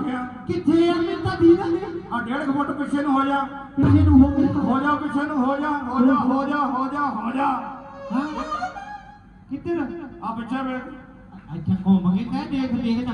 ਕਾਮਾ ਰੱਖਿਆ ਕਿੱਥੇ ਆ ਮੈਂ ਤਾਂ ਦੀਦਾ ਨੇ ਆ ਡੇਢ ਫੁੱਟ ਪਿੱਛੇ ਨੂੰ ਹੋ ਜਾ। ਪਿੱਛੇ ਨੂੰ ਹੋ ਗਿਆ ਹੋ ਜਾ ਪਿੱਛੇ ਨੂੰ ਹੋ ਜਾ। ਹੋ ਜਾ ਹੋ ਜਾ ਹੋ ਜਾ ਹੋ ਜਾ। ਹਾਂ? ਕਿੱਥੇ ਨਾ ਆ ਪਿੱਛੇ ਵੇਖ ਅੱਛਾ ਘੁੰਮ ਕੇ ਕਹਿ ਦੇਖ ਦੇਖਦਾ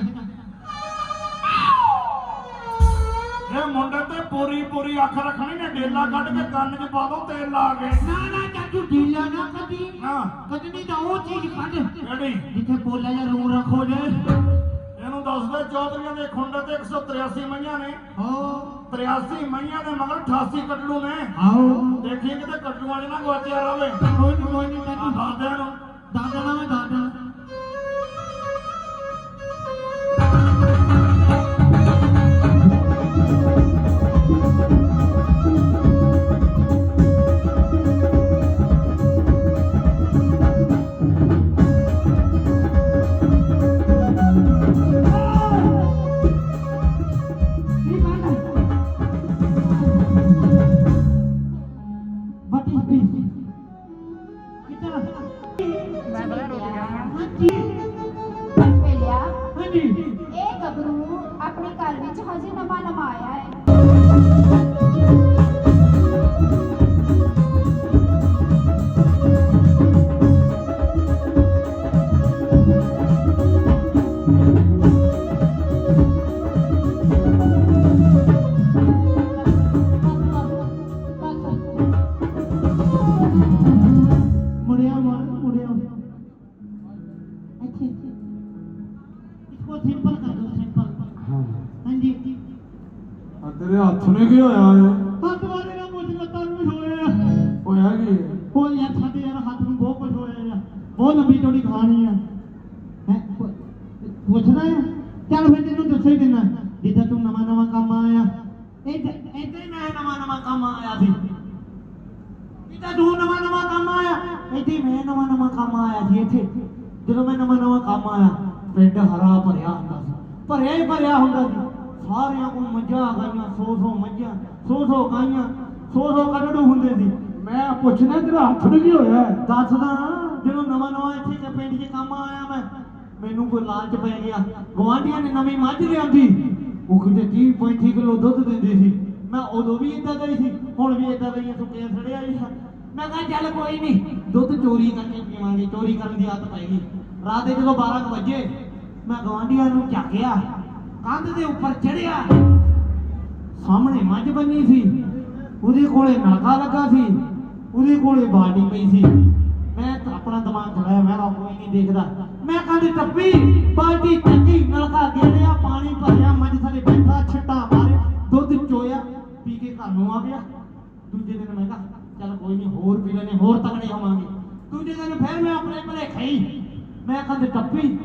ਇਹ ਮੁੰਡੇ ਤੇ ਪੂਰੀ ਪੂਰੀ ਅੱਖ ਰੱਖਣੀ ਨੇ। ਡੇਲਾ ਕੱਢ ਕੇ ਕੰਨ 'ਚ ਪਾ ਦੋ ਤੇਲ ਲਾ ਕੇ। ਨਾ ਨਾ ਚਾਚੂ ਢੀਲਾ ਨਾ ਕਦੀ ਨਾ ਕਦਨੀ ਤਾਂ ਉਹ ਚੀਜ਼ ਕੱਢ। ਕਿਹੜੀ? ਜਿੱਥੇ ਬੋਲਿਆ ਜਾਂ ਰੂ ਰੱਖੋ ਜੇ। ਇਹਨੂੰ ਦੱਸਦੇ ਚੌਧਰੀਆਂ ਦੇ ਖੁੰਡੇ ਤੇ 183 ਮਈਆਂ ਨੇ। ਹੋ। 83 ਮਈਆਂ ਦੇ ਮਗਰ 88 ਕੱਟੜੂ ਨੇ। ਆਓ। ਦੇਖੀ ਕਿਤੇ ਕੱਟੂਆਂ 'ਚ ਨਾ ਗਵਾਚਿਆ ਰਵੇ। ਕੋਈ ਨੀ ਕੋਈ ਨੀ ਆ ਚਾਚੂ ਦਾਦਿਆਂ ਨੂੰ ਦਾਦਾ ਨਾ ਮੈਂ ਦਾਦਾ ਕੀ ਹੋਇਆ ਹੈ ਹੱਥ ਵਾਲੇ ਨਾਲ ਕੁਝ ਲੱਤਾਂ ਨੂੰ ਵੀ ਹੋਏ ਆ ਹੋਇਆ ਕੀ? ਉਹ ਯਾਰ ਸਾਡੇ ਯਾਰ ਹੱਥ ਨੂੰ ਬਹੁਤ ਕੁਝ ਹੋਇਆ ਆ ਬਹੁਤ ਲੰਬੀ ਚੌੜੀ ਕਹਾਣੀ ਆ। ਹੈ? ਪੁੱਛਣਾ ਆ? ਚੱਲ ਫਿਰ ਤੈਨੂੰ ਦੱਸੇ ਹੀ ਦੇਣਾ ਜਿੱਦਾਂ ਤੂੰ ਨਵਾਂ ਨਵਾਂ ਕੰਮ ਆਇਆ। ਇੱਥੇ ਇੱਥੇ ਮੈਂ ਨਵਾਂ ਨਵਾਂ ਕੰਮ ਆਇਆ ਸੀ। ਜਿੱਦਾਂ ਤੂੰ ਨਵਾਂ ਨਵਾਂ ਕੰਮ ਆਇਆ। ਇੱਥੇ ਮੈਂ ਨਵਾਂ ਨਵਾਂ ਕੰਮ ਆਇਆ ਸੀ ਇੱਥੇ। ਜਦੋਂ ਮੈਂ ਨਵਾਂ ਨਵਾਂ ਕੰਮ ਆਇਆ ਪਿੰਡ ਹਰਾ ਭਰਿਆ ਹੁੰਦਾ ਸੀ। ਭਰਿਆ ਹੀ ਭਰਿਆ ਹੁੰਦਾ ਸੀ। ਸਾਰਿਆਂ ਕੋਲ ਮੱਝਾਂ ਆ ਗਈਆਂ, ਸੌ ਸੌ ਮੱਝਾਂ, ਸੌ ਸੌ ਗਾਈਆਂ, ਸੌ ਸੌ ਕੱਢੜੂ ਹੁੰਦੇ ਸੀ। ਮੈਂ ਪੁੱਛਣਾ ਤੇਰਾ ਹੱਥ ਨੂੰ ਕੀ ਹੋਇਆ? ਦੱਸਦਾ, ਜਦੋਂ ਨਵਾਂ ਨਵਾਂ ਇੱਥੇ ਕਿ ਪਿੰਡ 'ਚ ਕੰਮ ਆਇਆ ਮੈਂ, ਮੈਨੂੰ ਕੋਈ ਲਾਲਚ ਪੈ ਗਿਆ। ਗਵਾਂਢੀਆਂ ਨੇ ਨਵੀਂ ਮੱਝ ਲਿਆਂਦੀ। ਉਹ ਕਿਤੇ 30 35 ਕਿਲੋ ਦੁੱਧ ਦਿੰਦੀ ਸੀ। ਮੈਂ ਉਦੋਂ ਵੀ ਇਦਾਂ ਗਈ ਸੀ, ਹੁਣ ਵੀ ਇਦਾਂ ਦਾ ਹੀ ਸੜਿਆ ਹੀ ਮੈਂ ਕਿਹਾ, ਚੱਲ ਕੋਈ ਨਹੀਂ, ਦੁੱਧ ਚੋਰੀ ਕਰਕੇ ਪੀਵਾਂਗੇ, ਚੋਰੀ ਕਰਨ ਦੀ ਆਦਤ ਪੈ ਗਈ। ਰਾਤ ਦੇ ਜਦੋਂ 12 ਕੁ ਵਜੇ, ਮੈਂ ਗਵਾਂਢੀਆਂ ਨੂੰ ਚੱਕਿਆ। ਕੰਧ ਦੇ ਉੱਪਰ ਚੜਿਆ। ਸਾਹਮਣੇ ਮੱਝ ਬੰਨੀ ਸੀ। ਉਹਦੇ ਕੋਲੇ ਨਲਕਾ ਲੱਗਾ ਸੀ। ਉਹਦੇ ਕੋਲੇ ਬਾਲਟੀ ਪਈ ਸੀ। ਮੈਂ ਆਪਣਾ ਦਿਮਾਗ ਚਲਾਇਆ ਮੈਂ ਕਿਹਾ ਕੋਈ ਨਹੀਂ ਦੇਖਦਾ। ਮੈਂ ਕਹਿੰਦੀ ਟੱਪੀ, ਬਾਲਟੀ ਚੱਕੀ, ਨਲਕਾ ਗੇੜਿਆ, ਪਾਣੀ ਭਰਿਆ ਮੱਝ ਥਲੇ ਬੈਠਾ, ਛੱਟਾ ਮਾਰਿਆ, ਦੁੱਧ ਚੋਇਆ, ਪੀ ਕੇ ਘਰ ਨੂੰ ਆ ਗਿਆ। ਦੂਜੇ ਦਿਨ ਮੈਂ ਕਿਹਾ, ਚੱਲ ਕੋਈ ਨਹੀਂ, ਹੋਰ ਪੀ ਲੈਣੇ ਹੋਰ ਤਕੜੇ ਹੋਵਾਂਗੇ। ਦੂਜੇ ਦਿਨ ਫਿਰ ਮੈਂ ਆਪਣੇ ਭਲੇ ਖਾਈ ਮੈਂ ਕਹਿੰਦੀ ਟੱਪੀ,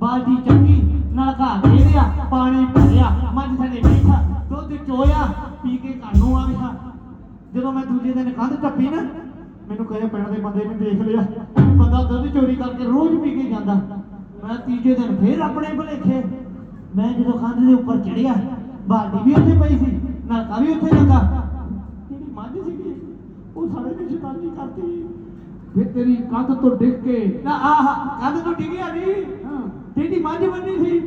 ਬਾਲਟੀ ਚੱਕੀ ਨਲਕਾ ਗੇੜਿਆ ਪਾਣੀ ਭਰਿਆ, ਮੱਝ ਥਲੇ ਬੈਠਾ, ਦੁੱਧ ਚੋਇਆ, ਪੀ ਕੇ ਘਰ ਨੂੰ ਆ ਗਿਆ। ਜਦੋਂ ਮੈਂ ਦੂਜੇ ਦਿਨ ਕੰਧ ਟੱਪੀ ਨਾ, ਮੈਨੂੰ ਕਹੇ ਪਿੰਡ ਦੇ ਬੰਦੇ ਨੇ ਦੇਖ ਲਿਆ, ਬੰਦਾ ਦੁੱਧ ਚੋਰੀ ਕਰਕੇ ਰੋਜ਼ ਪੀ ਕੇ ਜਾਂਦਾ। ਮੈਂ ਤੀਜੇ ਦਿਨ ਫੇਰ ਆਪਣੇ ਭਲੇਖੇ, ਮੈਂ ਜਦੋਂ ਕੰਧ ਦੇ ਉੱਪਰ ਚੜਿਆ ਬਾਲਟੀ ਵੀ ਉੱਥੇ ਪਈ ਸੀ, ਨਲਕਾ ਵੀ ਉੱਥੇ ਲੱਗਾ। ਜਿਹੜੀ ਮੱਝ ਸੀਗੀ? ਉਹ ਸਾਡੇ ਨੇ ਸ਼ੈਤਾਨੀ ਕਰਤੀ ਫਿਰ ਤੇਰੀ ਕੰਧ ਤੋਂ ਡਿੱਗ ਕੇ ਨਾ, ਆਹ, ਕੰਧ ਤੋਂ ਡਿੱਗਿਆ ਨਹੀਂ। ਹਾਂ ਜਿਹੜੀ ਮੱਝ ਬੰਨੀ ਸੀ।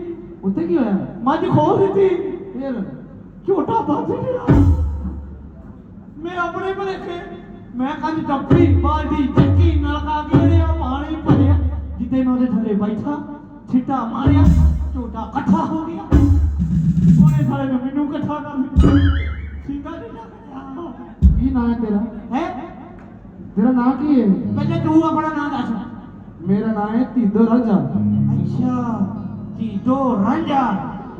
ਉੱਥੇ ਕੀ ਹੋਇਆ? ਮੱਝ ਖੋਲ ਦਿੱਤੀ। ਫਿਰ ਝੋਟਾ ਦੱਸ ਗਿਆ। ਮੈਂ ਆਪਣੇ ਭਲੇਖੇ ਮੈਂ ਕੰਜ ਟੱਪੀ ਬਾਲਟੀ ਚੱਕੀ ਨਲਕਾ ਗੇੜਿਆ ਪਾਣੀ ਭਰਿਆ। ਜਿੱਤੇ ਮੈਂ ਉਹਦੇ ਥੱਲੇ ਬੈਠਾ ਛਿੱਟਾ ਮਾਰਿਆ ਝੋਟਾ ਇਕੱਠਾ ਹੋ ਗਿਆ। ਉਹਨੇ ਸਾਲੇ ਨੇ ਮੈਨੂੰ ਇਕੱਠਾ ਕਰ ਦਿੱਤਾ। ਸਿੰਗਾ ਨਹੀਂ ਲੱਗਿਆ ਕੀ ਨਾਂ ਹੈ ਤੇਰਾ? ਹੈ? ਤੇਰਾ ਨਾਂ ਕੀ ਹੈ? ਪਹਿਲੇ ਤੂੰ ਆਪਣਾ ਨਾਮ ਦੱਸ। ਮੇਰਾ ਨਾਂ ਹੈ ਧੀਦੋ ਰਾਜਾ ਅੱਛਾ ਜੀਦੋ ਰਾਂਝਾ।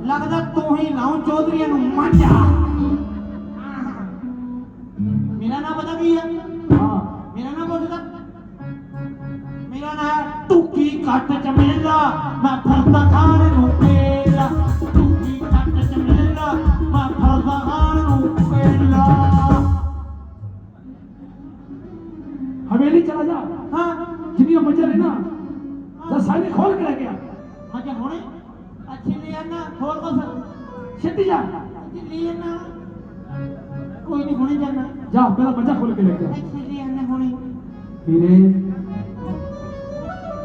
ਲੱਗਦਾ ਤੂੰ ਹੀ ਲਾਉਂ ਚੌਧਰੀਆਂ ਨੂੰ ਮਾਂਝਾ ਮੇਰਾ ਨਾਮ ਪਤਾ ਕੀ ਹੈ? ਹਾਂ। ਮੇਰਾ ਨਾਮ ਪੁੱਛਦਾ ਮੇਰਾ ਨਾਮ ਹੈ ਟੁੱਕੀ ਕੱਟ ਚਮੇਲਾ। ਮੈਂ ਫਰਦਾ ਖਾਨ ਨੂੰ ਪੇਲਾ ਟੁੱਕੀ ਕੱਟ ਚਮੇਲਾ। ਮੈਂ ਫਰਦਾ ਖਾਨ ਨੂੰ ਪੇਲਾ ਹਵੇਲੀ ਚਲਾ ਜਾ। ਜਿੰਨੀਆਂ ਮੱਝਾਂ ਨੇ ਨਾ ਤਾਂ ਸਾਰੇ ਖੋਲ ਕੇ ਲੈ ਗਿਆ ਮਜਾ ਹੋਣੇ ਅੱਛੇ ਲੈ ਆਣਾ ਹੋਰ ਕੁਛ ਛੇਤੀ ਜਾ। ਅੱਛੇ ਲੈ ਆਣਾ ਕੋਈ ਨਹੀਂ ਹੁਣੇ ਜਾਣਾ। ਜਾ ਪਹਿਲਾਂ ਮੱਝਾਂ ਖੋਲ ਕੇ ਲੈ ਗਿਆ ਅੱਛੇ ਲੈ ਆਣਾ ਹੁਣੇ। ਹੀਰੇ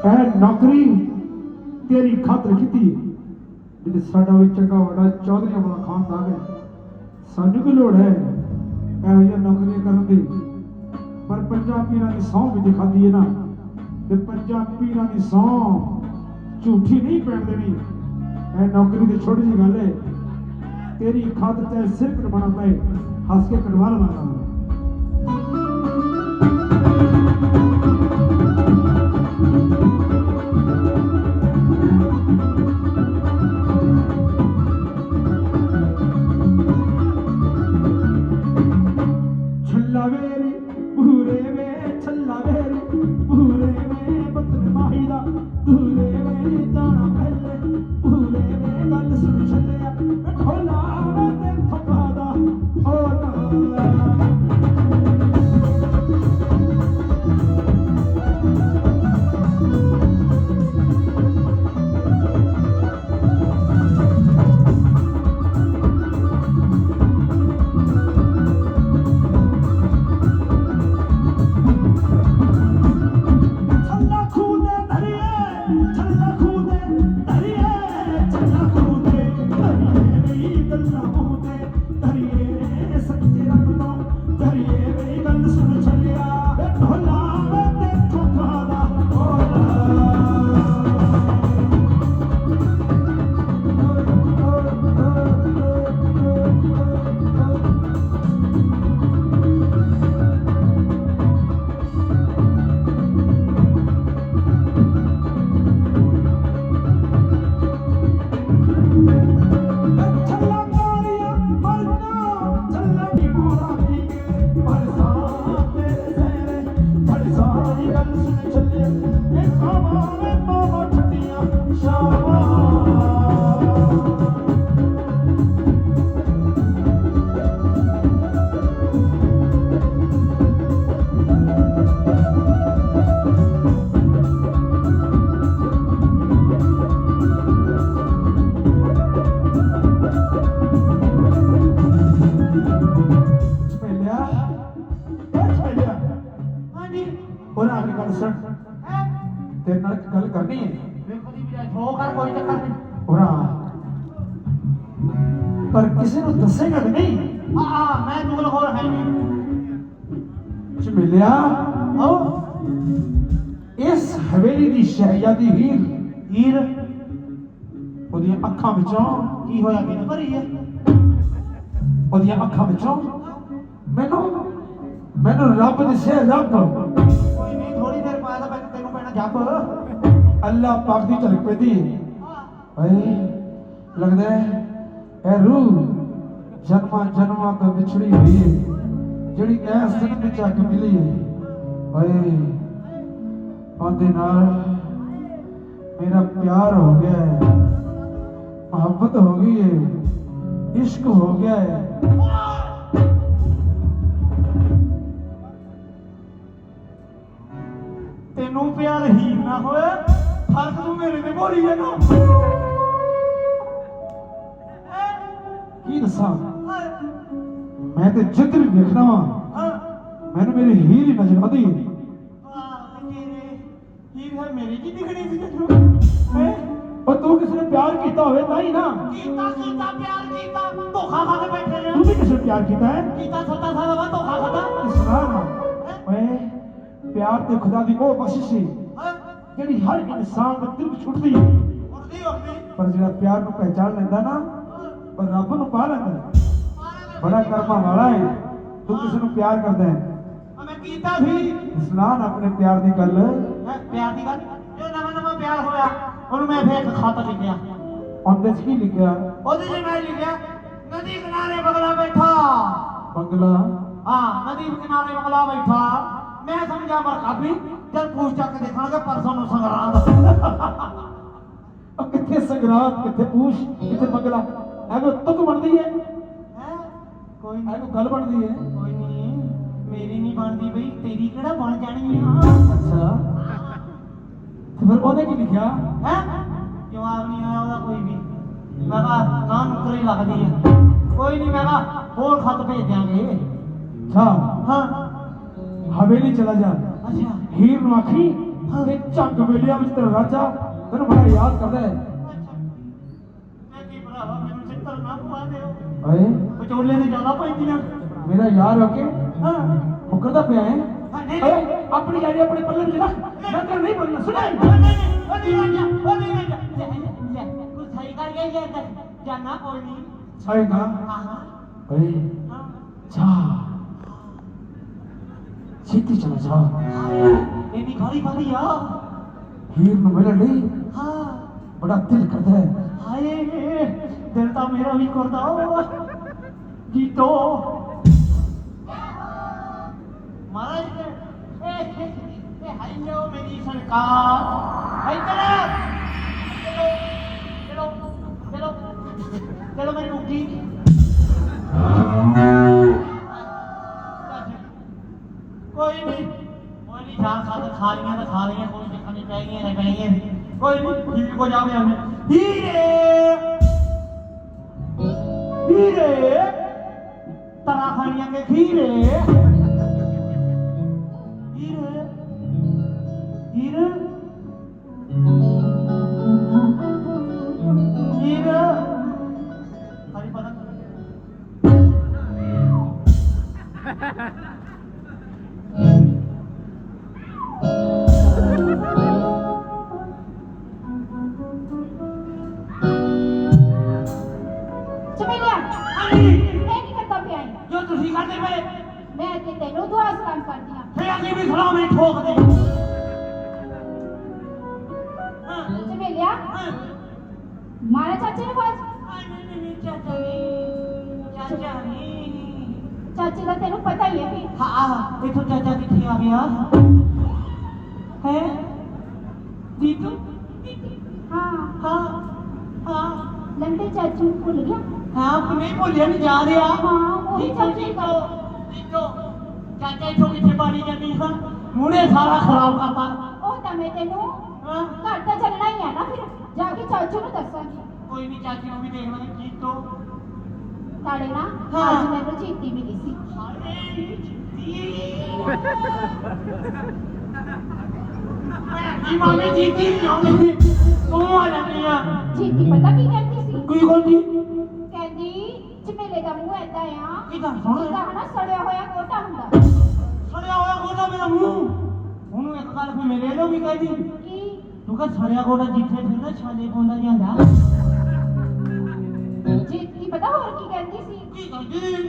ਇਹ ਨੌਕਰੀ ਤੇਰੀ ਖਾਤਰ ਕੀਤੀ ਜਿੱਤੇ ਸਾਡਾ ਵੀ ਚੰਗਾ ਵੱਡਾ ਚੌਧਰੀਆਂ ਵਾਲਾ ਖਾਨਦਾਨ ਹੈ ਸਾਨੂੰ ਕੀ ਲੋੜ ਹੈ ਇਹੋ ਜਿਹੀਆਂ ਨੌਕਰੀਆਂ ਕਰਨ ਦੀ। ਪਰ ਪੰਜਾਬੀਆਂ ਦੀ ਸਹੁੰ ਵੀ ਦਿਖਾਦੀ ਹੈ ਨਾ। ਤੇ ਪੀਰਾਂ ਦੀ ਸਹੁੰ ਝੂਠੀ ਨਹੀਂ ਪੈਣ ਦੇਣੀ। ਇਹ ਨੌਕਰੀ ਦੀ ਛੋਟੀ ਜਿਹੀ ਗੱਲ ਹੈ ਤੇਰੀ ਖਾਤਰ ਤੇ ਸਿਰ ਕਟਵਾਉਣਾ ਪਏ, ਹੱਸ ਕੇ ਕਰਵਾ ਲਵਾਂਗਾ ਛੱਲਾ ਵੇਰੀ ਪੂਰੇ ਵੇ ਛੱਲਾ ਵੇਰੀ, ਪੂਰੇ ਵੇ ਬਤਨ ਮਾਹੀ ਦਾ ਪੂਰੇ ਵੇ ਜਾਣਾ ਪਹਿਲੇ ਪੂਰੇ ਵੇ ਗੱਲ ਸੁਣ ਛੱਲਿਆ ਢੋਲਾ ਹੋ ਕਰ ਕੋਈ ਚੱਕਰ ਨਹੀਂ। ਹੋਰਾ ਪਰ ਕਿਸੇ ਨੂੰ ਦੱਸੇਗਾ ਤਾਂ ਨਹੀਂ। ਆ ਆ, ਮੈਂ ਦੁਗਲ ਹੋਰ ਹੈ ਨਹੀਂ। ਚਮੇਲਿਆ ਆਓ। ਇਸ ਹਵੇਲੀ ਦੀ ਸ਼ਹਿਜ਼ਾਦੀ ਹੀਰ ਹੀਰ, ਉਹਦੀਆਂ ਅੱਖਾਂ ਵਿੱਚੋਂ ਕੀ ਹੋਇਆ ਕਿਨ ਭਰੀ ਹੈ ਉਹਦੀਆਂ ਅੱਖਾਂ ਵਿੱਚੋਂ ਮੈਨੂੰ ਮੈਨੂੰ ਰੱਬ ਦਿਸੇ ਰੱਬ ਕੋਈ ਨਹੀਂ ਥੋੜੀ ਦੇਰ ਬਾਅਦ ਤੈਨੂੰ ਪੈਣਾ ਜੱਬ ਅੱਲਾਹ ਪਾਕ ਦੀ ਝਲਕ ਪੈਂਦੀ ਓਏ ਲੱਗਦਾ ਹੈ ਇਹ ਰੂਹ ਜਨਮਾਂ ਜਨਮਾਂ ਤੋਂ ਵਿਛੜੀ ਹੋਈ ਹੈ। ਜਿਹੜੀ ਐਸ ਦਿਨ ਵਿੱਚ ਆ ਕੇ ਮਿਲੀ ਹੈ। ਓਏ ਉਹਦੇ ਨਾਲ ਮੇਰਾ ਪਿਆਰ ਹੋ ਗਿਆ ਹੈ। ਮੁਹੱਬਤ ਹੋ ਗਈ ਹੈ। ਇਸ਼ਕ ਹੋ ਗਿਆ ਹੈ। ਤੈਨੂੰ ਪਿਆਰ ਹੀਰ ਨਾ ਹੋਇਆ ਫ਼ਰਕ ਤੂੰ ਮੇਰੇ ਤੇ ਬੋਲੀ ਜਾਣਾ। ਕੀ ਦੱਸਾਂ? ਮੈਂ ਤੇ ਜਿੱਦ ਵੀ ਵੇਖਣਾ ਵਾ। ਮੈਨੂੰ ਮੇਰੀ ਹੀਰ ਹੀ ਨਜ਼ਰ ਆਉਂਦੀ ਹੈ ਹੀਰ ਹੈ ਮੇਰੀ ਕੀ ਦਿਖਣੀ ਸੀ ਤੈਨੂੰ ਹੈ ਉਹ ਤੂੰ ਕਿਸੇ ਨੇ ਪਿਆਰ ਕੀਤਾ ਹੋਵੇ ਤਾਂ ਹੀ ਨਾ। ਕੀਤਾ ਕੀਤਾ ਪਿਆਰ ਕੀਤਾ। ਧੋਖਾ ਖਾ ਕੇ ਬੈਠੇ ਰਹੇ ਤੂੰ ਵੀ ਕਿਸੇ ਨੂੰ ਪਿਆਰ ਕੀਤਾ ਹੈ? ਕੀਤਾ ਸੱਤਾ ਸਾਲ ਬਾਅਦ ਧੋਖਾ ਖਾਦਾ ਇਸਲਾਮ ਓਏ ਪਿਆਰ ਤੇ ਖੁਦਾ ਦੀ ਉਹ ਬਖਸ਼ਿਸ਼ ਸੀ। ਜਿਹੜੀ ਹਰ ਇਨਸਾਨ ਦੇ ਦਿਲ ਛੁੱਟਦੀ ਹੈ। ਪਰ ਜਿਹੜਾ ਪਿਆਰ ਨੂੰ ਪਹਿਚਾਨ ਲੈਂਦਾ ਨਾ ਪਰ ਰੱਬ ਨੂੰ ਪਾ ਲੈਂਦਾ ਬੜਾ ਕਰਮਾਂ ਵਾਲਾ ਹੈ। ਤੂੰ ਕਿਸੇ ਨੂੰ ਪਿਆਰ ਕਰਦਾ ਹੈ। ਮੈਂ ਕੀਤਾ ਸੀ। ਇਸਲਾਮ ਆਪਣੇ ਪਿਆਰ ਦੀ ਗੱਲ। ਹੈਂ, ਪਿਆਰ ਦੀ ਗੱਲ ਜੋ ਨਵਾਂ ਨਵਾਂ ਪਿਆਰ ਹੋਇਆ ਉਹਨੂੰ ਮੈਂ ਫੇਰ ਇੱਕ ਖਤ ਲਿਖਿਆ। ਉਹਦੇ 'ਚ ਕੀ ਲਿਖਿਆ? ਉਹਦੇ 'ਚ ਮੈਂ ਲਿਖਿਆ ਨਦੀ ਕਿਨਾਰੇ ਬਗਲਾ ਬੈਠਾ। ਬੰਗਲਾ? ਹਾਂ ਨਦੀ ਕਿਨਾਰੇ ਬਗਲਾ ਬੈਠਾ। ਮੈਂ ਸਮਝਿਆ ਮਰਕਾਬੀ ਜਦ ਪੂਛ ਚੱਕ ਦੇਖਾਂਗਾ ਪਰਸੋਂ ਨੂੰ ਸੰਗਰਾਂਦ। ਉਹ ਕਿੱਥੇ ਸੰਗਰਾਮ ਕਿੱਥੇ ਪੂਛ ਕਿੱਥੇ ਬੰਗਲਾ? ਇਹ ਕੋ ਤੁਕ ਬਣਦੀ ਹੈ। ਹੈ? ਕੋਈ ਇਹ ਨਹੀਂ ਕੋ ਗੱਲ ਬਣਦੀ ਹੈ। ਕੋਈ ਨਹੀਂ ਮੇਰੀ ਨਹੀਂ ਬਣਦੀ ਬਈ ਤੇਰੀ ਕਿਹੜਾ ਬਣ ਜਾਣੀ ਆ? ਅੱਛਾ। ਤੇ ਫਿਰ ਉਹਨੇ ਕੀ ਲਿਖਿਆ? ਹੈ? ਜਵਾਬ ਨਹੀਂ ਆਇਆ ਉਹਦਾ ਕੋਈ ਵੀ। ਮੈਂ ਕਿਹਾ ਕਾਂ ਨੁਕਰੀ ਲੱਗਦੀ ਹੈ ਕੋਈ ਨਹੀਂ ਮੈਂ ਕਿਹਾ ਹੋਰ ਖਤ ਭੇਜ ਦਿਆਂਗੇ। ਅੱਛਾ। ਹਾਂ। ਹਵੇਲੀ ਚਲਾ ਜਾ। ਅੱਛਾ। ਹੀਰ ਨੂੰ ਆਖੀ ਇਹ ਝੱਗ ਵੇਲਿਆਂ ਵਿੱਚ ਤੇਰਾ ਰਾਜਾ ਤੈਨੂੰ ਬੜਾ ਯਾਦ ਕਰਦਾ ਹੈ। ਮੈਂ ਕੀ ਭਰਾਵਾ ਮੈਨੂੰ ਚਿੱਤਰ ਨਾ ਪਵਾ ਦਿਓ। ਓਏ। ਵਿਚੋਲੇ ਨੇ ਜ਼ਿਆਦਾ ਪੈਂਦੀਆਂ ਮੇਰਾ ਯਾਰ ਹੋ ਕੇ ਹਾਂ। ਮੁਕਰਦਾ ਪਿਆ ਹੈ। ਹਾਂ, ਓਏ ਆਪਣੀ ਯਾਰੀ ਆਪਣੇ ਪੱਲੇ ਵਿੱਚ ਰੱਖ। ਮੈਂ ਤੈਨੂੰ ਨਹੀਂ ਬੋਲਣਾ ਉਹ ਨਹੀਂ ਨਹੀਂ ਉਹ ਨਹੀਂ ਰਾਜਾ ਉਹ ਨਹੀਂ ਰਾਜਾ ਲੈ ਤੂੰ ਸਹੀ ਕਰ ਇਹ ਕਰ ਜਾਨਾ ਕੋਈ ਨਹੀਂ ਆਏਗਾ ਹਾਂ ਹਾਂ। ਓਏ ਹਾਂ। ਜਾ ਛੇਤੀ ਚਲਾ ਜਾ ਇੰਨੀ ਖਾਲੀ ਖਾਲੀ ਆ ਹੀਰ ਨੂੰ ਮਿਲਣ ਲਈ ਹਾਂ ਬੜਾ ਦਿਲ ਕਰਦਾ ਹੈ ਹਾਏ ਦਿਲ ਤਾਂ ਮੇਰਾ ਵੀ ਕਰਦਾ ਜੀਤੋ ਮਹਾਰਾਜ ਇਹ ਇਹ ਹਾਈਓ ਮੇਰੀ ਸਰਕਾਰ ਇੱਧਰ ਚਲੋ ਚਲੋ ਚਲੋ ਚਲੋ ਮੇਰੀ ਮੁੱਕੀ ਕੋਈ ਕੋਈ ਚੱਕਰ ਨਹੀਂ ਪੈ ਗਈਆਂ ਤਾਂ ਪੈ ਗਈਆਂ ਕੋਈ ਨਹੀਂ ਠੀਕ ਹੋ ਜਾਵੇ ਮਾਰਾ ਚਾਚੇ ਨੂੰ ਬਾਜ ਚਾਚਾ ਦਾ ਤੈਨੂੰ ਪਤਾ ਹੀ ਹੈ ਵੀ ਹਾਂ ਦੇਖੋ ਚਾਚਾ ਕਿੱਥੇ ਆ ਗਿਆ? ਹੈ? ਦੀਤੂ ਹਾਂ। ਹਾਂ ਹਾਂ। ਲੰਡੇ ਚਾਚੂ ਨੂੰ ਭੁੱਲ ਗਿਆ? ਹਾਂ ਕਿ ਨਹੀਂ ਭੁੱਲਿਆ ਨਹੀਂ ਜਾ ਰਿਹਾ ਹਾਂ, ਉਹੀ ਚਾਚੀ ਦੀਤੂ ਦੀਤੂ ਚਾਚਾ ਇੱਥੋਂ ਕਿੱਥੇ ਬਾਣੀ ਜਾਂਦੀ ਹਾਂ ਮੂਹਰੇ ਸਾਰਾ ਖਰਾਬ ਕਰਤਾ। ਉਹ ਤਾਂ ਮੈਂ ਤੈਨੂੰ ਹਾਂ। ਘਰ ਤਾਂ ਚੱਲਣਾ ਹੀ ਹੈ ਨਾ ਫਿਰ। ਜਾ ਕੇ ਚਾਚੂ ਨੂੰ ਦੱਸਾਂਗੀ ਕੋਈ ਨਹੀਂ ਚਾਚੀ ਨੂੰ ਵੀ ਦੇਖ ਲਾਂਗੇ ਜੀਤੋ। ਨਾਲੇ ਨਾ ਹਾਂ। ਅੱਜ ਮੈਨੂੰ ਚੀਤੀ ਮਿਲੀ ਸੀ। ਹਾਏ ਜੀਤੀ ਕੀ ਮਾਮੀ ਜੀਤੀ ਨਹੀਂ ਆਉਂਦੀ ਤੂੰ ਆ ਜਾਂਦੀ ਆ। ਚੀਤੀ ਪਤਾ ਕੀ ਕਹਿੰਦੀ ਸੀ? ਕੀ ਕਹਿੰਦੀ ਕਹਿੰਦੀ ਚਮੇਲੇ ਦਾ ਮੂੰਹ ਐਦਾਂ ਆ ਕੀ ਗੱਲ ਸੁਣ ਜਿੱਦਾਂ ਹਨਾ ਸੜਿਆ ਹੋਇਆ ਕੋਟਾ ਹੁੰਦਾ। ਸੜਿਆ ਹੋਇਆ ਗੋਡਾ ਮੇਰਾ ਮੂੰਹ। ਉਹਨੂੰ ਇੱਕ ਗੱਲ ਫੇ ਮੇਰੇ ਲੋ ਵੀ ਕਹਿੰਦੀ ਕੀ ਤੂੰ ਕਹ ਸੜਿਆ ਗੋਡਾ ਜਿੱਥੇ ਫਿਰਦਾ ਛਾਲੇ ਪਾਉਂਦਾ ਜਾਂਦਾ ਚੀਤੀ ਪਤਾ ਹੋਰ ਕੀ ਕਹਿੰਦੀ ਸੀ ਕੀ ਕਹਿੰਦੀ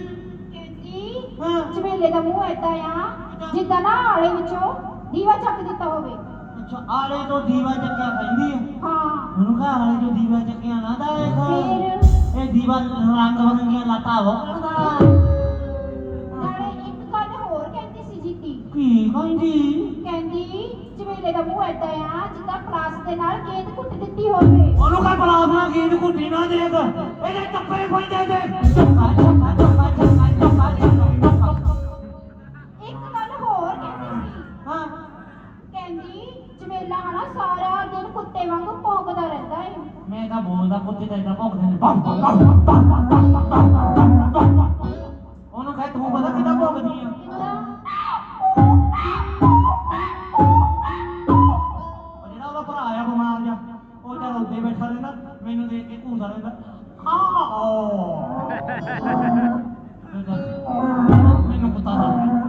ਕਹਿੰਦੀ ਹਾਂ ਚਮੇਲੇ ਦਾ ਮੂੰਹ ਐਦਾਂ ਆ ਜਿੱਦਾਂ ਨਾ ਆਲੇ ਵਿੱਚੋਂ ਦੀਵਾ ਚੱਕ ਦਿੱਤਾ ਹੋਵੇ ਅੱਛਾ ਆਲੇ ਤੋਂ ਦੀਵਾ ਚੱਕਿਆ ਕਹਿੰਦੀ ਹੈ ਹਾਂ ਉਹਨੂੰ ਕਹ ਆਲੇ ਤੋਂ ਦੀਵਾ ਚੱਕਿਆ ਨਾ ਦਾ ਫਿਰ? ਇਹ ਦੀਵਾ ਰੰਗ ਬਰੰਗੀਆਂ ਲਾਤਾ ਹੋ ਕਰਦਾ ਨਾਲੇ ਇੱਕ ਗੱਲ ਹੋਰ ਕਹਿੰਦੀ ਸੀ ਜੀਤੀ ਕੀ ਕਹਿੰਦੀ ਦਾ ਮੂੰਹ ਐਦਾਂ ਆ, ਜਿੱਦਾਂ ਪਲਾਸ ਦੇ ਨਾਲ ਗੇਂਦ ਕੁੱਟ ਦਿੱਤੀ ਹੋਵੇ। ਉਹਨੂੰ ਕਹ ਪਲਾਸਨਾ ਗੀਤ ਘੁੱਟੀ ਨਾ ਦੇਖ ਇਹਦੇ ਟੱਪੇ ਪੈਂਦੇ ਦੇ। ਮੈਨੂੰ ਪਤਾ ਨਹੀਂ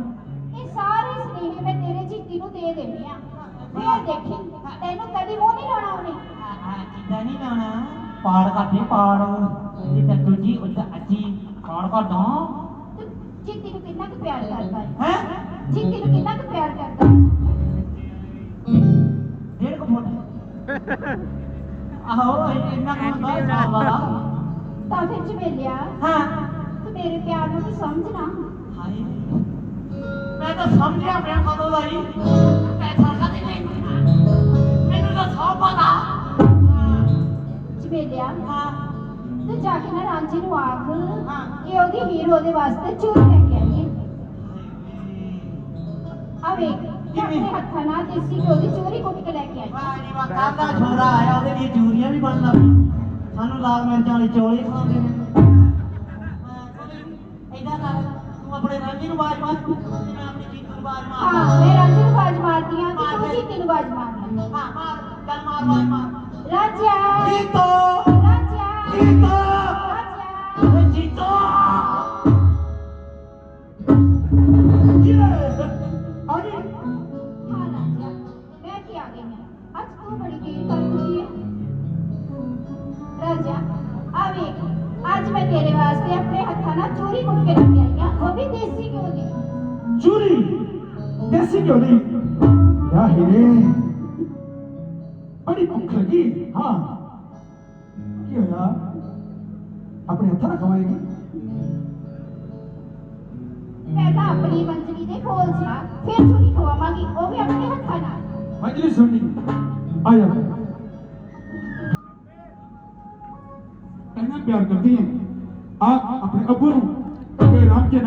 ਇਹ ਸਾਰੇ ਸਨੇਹ ਮੈਂ ਤੇਰੇ ਜੀਤੀ ਨੂੰ ਦੇ ਦੇਣੇ ਆ ਫੇਰ ਦੇਖੀ। ਤੈਨੂੰ ਕਦੀ ਮੂੰਹ ਨਹੀਂ ਲਾਉਣਾ ਉਹਨੇ। ਕਿੱਦਾਂ ਨਹੀਂ ਲਾਉਣਾ ਪਾੜ ਕਰਦੇ ਪਾੜ ਜਿੱਦਾਂ ਦੂਜੀ ਉੱਦਾਂ ਅੱਜੀ ਪਾੜ ਕਰਦਾ ਤੂੰ ਜੀਤੀ ਨੂੰ ਕਿੰਨਾ ਕੁ ਪਿਆਰ ਕਰਦਾ ਹੈ? ਹੈ? ਜੀਤੀ ਨੂੰ ਕਿੰਨਾ ਕੁ ਪਿਆਰ ਕਰਦਾ? ਡੇਢ ਕੁ ਫੁੱਟ। ਆਹੋ ਇੰਨਾ ਕੁ ਹੁੰਦਾ ਸਾਲ ਵਾਲਾ। ਤਾਂ ਫਿਰ ਚਮੇਲਿਆ ਹਾਂ। ਤੂੰ ਮੇਰੇ ਪਿਆਰ ਨੂੰ ਵੀ ਸਮਝਣਾ। ਹਾਏ। ਮੈਂ ਤਾਂ ਸਮਝਿਆ ਪਿਆ ਕਦੋਂ ਦਾ ਹੀ ਪੈਸਾ ਕਦੇ ਨਹੀਂ ਮੈਨੂੰ ਤਾਂ ਸੌ ਪਤਾ। ਚਮੇਲਿਆ ਹਾਂ। ਤੂੰ ਜਾ ਕੇ ਨਾ ਰਾਂਝੀ ਨੂੰ ਆਖ ਹਾਂ। ਕਿ ਉਹਦੀ ਹੀਰ ਉਹਦੇ ਵਾਸਤੇ ਚੂਰੀ ਲੈ ਕੇ ਆਈ ਹੈ ਆ ਵੇਖ ਮੈਂ ਆਪਣੇ ਹੱਥਾਂ ਨਾਲ ਦੇਸੀ ਘਿਓ ਦੀ ਚੂਰੀ ਕੁੱਟ ਕੇ ਲੈ ਕੇ ਆਈ। ਵਾਹ ਜੀ ਵਾਹ ਕੱਲ ਦਾ ਛੋਰਾ ਆਇਆ ਉਹਦੇ ਲਈ ਜੂਰੀਆਂ ਵੀ ਬਣਨ ਲੱਗ। ਸਾਨੂੰ ਲਾਲ ਮਿਰਚਾਂ ਵਾਲੇ ਚੌਲੇ ਖਾਂਦੇ ਨੇ ਇਦਾਂ ਕਰ ਤੂੰ ਆਪਣੇ ਰਾਂਝੀ ਨੂੰ ਬਾਜ ਮਾਰ ਤੇ ਮੈਂ ਆਪਣੀ ਜੀਤ ਨੂੰ ਬਾਜ ਹਾਂ ਮੈਂ ਰਾਜੇ ਨੂੰ ਆਵਾਜ਼ ਮਾਰਦੀ ਆ ਤੇ ਤੂੰ ਜੀਤੀ ਨੂੰ ਆਵਾਜ਼ ਮਾਰਨੀ ਹਾਂ। ਮਾਰ ਚੱਲ ਮਾਰ ਬਾਜ ਮਾਰ। ਰਾਜਾ ਜੀਤੋ। ਰਾਜਾ ਜੀਤੋ। ਓਏ ਜੀਤੋ। ਤੇਰੇ ਵਾਸਤੇ ਆਪਣੇ ਹੱਥਾਂ ਨਾਲ ਚੋਰੀ ਕੁੱਟ ਕੇ ਲੈ ਕੇ ਆਈ ਆ। ਉਹ ਵੀ ਦੇਸੀ ਘਿਓ ਦੀ। ਚੂਰੀ? ਦੇਸੀ ਘਿਓ ਦੀ? ਯਾ ਹੀਰੇ? ਬੜੀ ਭੁੱਖ ਲੱਗੀ। ਹਾਂ। ਕੀ ਹੋਇਆ? ਆਪਣੇ ਹੱਥਾਂ ਨਾਲ ਖਵਾਏਗੀ? ਪਹਿਲਾਂ ਆਪਣੀ ਮੰਜਰੀ ਦੇ ਖੋਲ ਜਾ ਫਿਰ ਚੋਰੀ ਖਵਾਵਾਂਗੀ। ਉਹ ਵੀ ਆਪਣੇ ਹੱਥਾਂ ਨਾਲ। ਮੰਜਲੀ ਸੁਣਨੀ। ਆ ਜਾ। ਇੰਨਾ ਪਿਆਰ ਕਰਦੀ ਹੈ ਆ ਆਪਣੇ ਅੱਬੂ ਨੂੰ ਕਿ ਰਾਮ ਕੇ